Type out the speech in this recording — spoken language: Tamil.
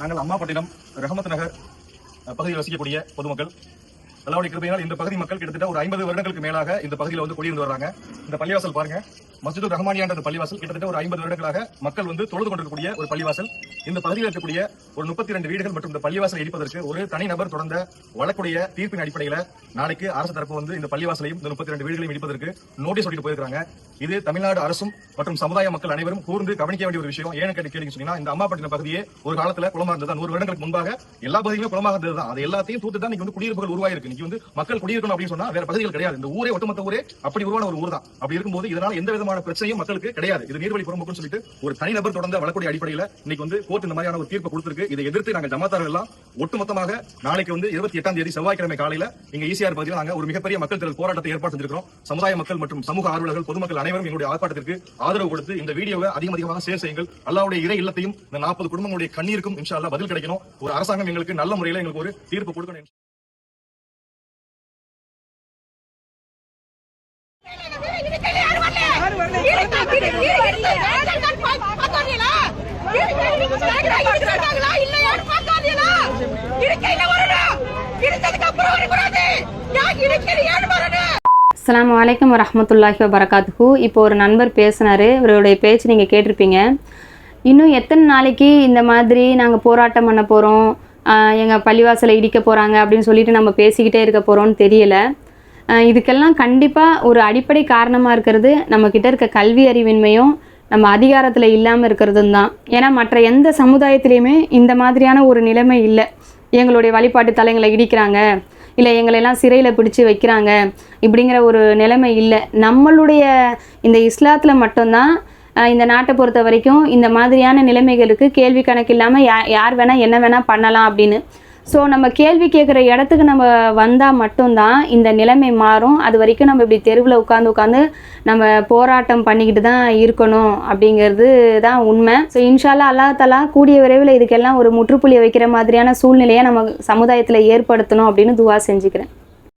நாங்கள் அம்மாப்பட்டினம் ரஹமத் நகர் பகுதியில் வசிக்கக்கூடிய பொதுமக்கள். அல்லாவுடைய கிருபையால் இந்த பகுதி மக்கள் கிட்டத்தட்ட ஒரு ஐம்பது வருடங்களுக்கு மேலாக இந்த பகுதியில் வந்து குடியிருந்து வர்றாங்க. இந்த பள்ளிவாசல் பாருங்க. மஸ்ஜிது ரஹ்மானியான்ற பள்ளிவாசல். கிட்டத்தட்ட ஒரு ஐம்பது வருடங்களாக மக்கள் வந்து தொழுது கொண்டிருக்கக்கூடிய ஒரு பள்ளிவாசல். இந்த பகுதியில் இருக்கக்கூடிய ஒரு முப்பத்தி ரெண்டு வீடுகள் மற்றும் இந்த பள்ளிவாசலை இடிப்பதற்கு ஒரு தனிநபர் தொடர்ந்த வழக்குடைய தீர்ப்பின் அடிப்படையில் நாளைக்கு அரசு தரப்பு வந்து இந்த பள்ளிவாசலையும் இந்த முப்பத்தி ரெண்டு வீடுகளையும் இடிப்பதற்கு நோட்டீஸ் சொல்லிட்டு போயிருக்காங்க இது தமிழ்நாடு அரசும் மற்றும் சமுதாய மக்கள் அனைவரும் கூர்ந்து கவனிக்க வேண்டிய ஒரு விஷயம். ஏன்னு கேட்டு கேள்வி சொன்னீங்கன்னா இந்த அம்மாப்பட்டினம் பகுதியே ஒரு காலத்துல குளமா இருந்தது. நூறு வருடங்களுக்கு முன்பாக எல்லா பகுதியுமே குளமாக இருந்தது தான். அது எல்லாத்தையும் தூத்து தான் வந்து குடியிருப்புகள் உருவாயிருக்கு. இன்னைக்கு வந்து மக்கள் குடியிருக்கணும் அப்படின்னு சொன்னா வேற பகுதிகள் கிடையாது. இந்த ஊரே ஒட்டுமொத்த ஊரே அப்படி உருவான ஒரு ஊர் தான் அப்படி இருக்கும்போது இதனால எந்த விதமான பிரச்சனையும் மக்களுக்கு கிடையாது. இது நீர்வழி புறம்போக்குன்னு சொல்லிட்டு ஒரு தனிநபர் தொடர்ந்த வழக்குடைய அடிப்படையில் இன்னைக்கு வந்து கோர்ட் இந்த மாதிரியான ஒரு தீர்ப்பு கொடுத்திருக்கு. இதை எதிர்த்து நாங்கள் ஜமாத்தார்கள் எல்லாம் ஒட்டுமொத்தமாக நாளைக்கு வந்து இருபத்தி எட்டாம் தேதி செவ்வாய்க்கிழமை காலையில இங்க ஈசிஆர் பகுதியில் நாங்கள் ஒரு மிகப்பெரிய மக்கள் திரள் போராட்டத்தை ஏற்பாடு செஞ்சிருக்கிறோம். சமுதாய மக்கள் மற்றும் சமூக ஆர்வலர்கள் பொதுமக்கள் அனைவரும் எங்களுடைய ஆர்ப்பாட்டத்திற்கு ஆதரவு கொடுத்து இந்த வீடியோவை அதிகம் அதிகமாக ஷேர் செய்யுங்கள். அல்லாவுடைய இறை இல்லத்தையும் இந்த நாற்பது குடும்பங்களுடைய கண்ணீருக்கும் இன்ஷா பதில் கிடைக்கணும். ஒரு அரசாங்கம் எங்களுக்கு நல்ல முறையில் எங்களுக்கு ஒரு தீர்ப்பு கொடுக்கணும். அஸ்ஸலாமு வலைக்கம் வரமத்துல்லாஹி வபரகாத்துஹு. இப்போ ஒரு நண்பர் பேசினார். இவருடைய பேச்சு நீங்கள் கேட்டிருப்பீங்க. இன்னும் எத்தனை நாளைக்கு இந்த மாதிரி நாங்கள் போராட்டம் பண்ண போகிறோம் எங்கள் பள்ளிவாசலை இடிக்க போகிறாங்க அப்படின்னு சொல்லிட்டு நம்ம பேசிக்கிட்டே இருக்க போகிறோம்னு தெரியல. இதுக்கெல்லாம் கண்டிப்பாக ஒரு அடிப்படை காரணமாக இருக்கிறது நம்மக்கிட்ட இருக்க கல்வி அறிவின்மையும் நம்ம அதிகாரத்தில் இல்லாமல் இருக்கிறதும் தான். ஏன்னா மற்ற எந்த சமுதாயத்திலையுமே இந்த மாதிரியான ஒரு நிலைமை இல்லை. எங்களுடைய வழிபாட்டு தலைங்களை இடிக்கிறாங்க. இல்லை எங்களெல்லாம் சிறையில் பிடிச்சி வைக்கிறாங்க. இப்படிங்கிற ஒரு நிலைமை இல்லை. நம்மளுடைய இந்த இஸ்லாத்தில் மட்டும்தான் இந்த நாட்டை பொறுத்த வரைக்கும் இந்த மாதிரியான நிலைமைகளுக்கு கேள்வி கணக்கு இல்லாமல் யா யார் வேணால் என்ன வேணால் பண்ணலாம் அப்படின்னு. ஸோ நம்ம கேள்வி கேட்குற இடத்துக்கு நம்ம வந்தால் மட்டும்தான் இந்த நிலைமை மாறும். அது வரைக்கும் நம்ம இப்படி தெருவில் உட்காந்து உட்காந்து நம்ம போராட்டம் பண்ணிக்கிட்டு தான் இருக்கணும் அப்படிங்கிறது தான் உண்மை. ஸோ இன்ஷால்லா அல்லாஹ் தலா கூடிய விரைவில் இதுக்கெல்லாம் ஒரு முற்றுப்புள்ளி வைக்கிற மாதிரியான சூழ்நிலையை நம்ம சமுதாயத்தில் ஏற்படுத்தணும் அப்படின்னு துவா செஞ்சுக்கிறேன்.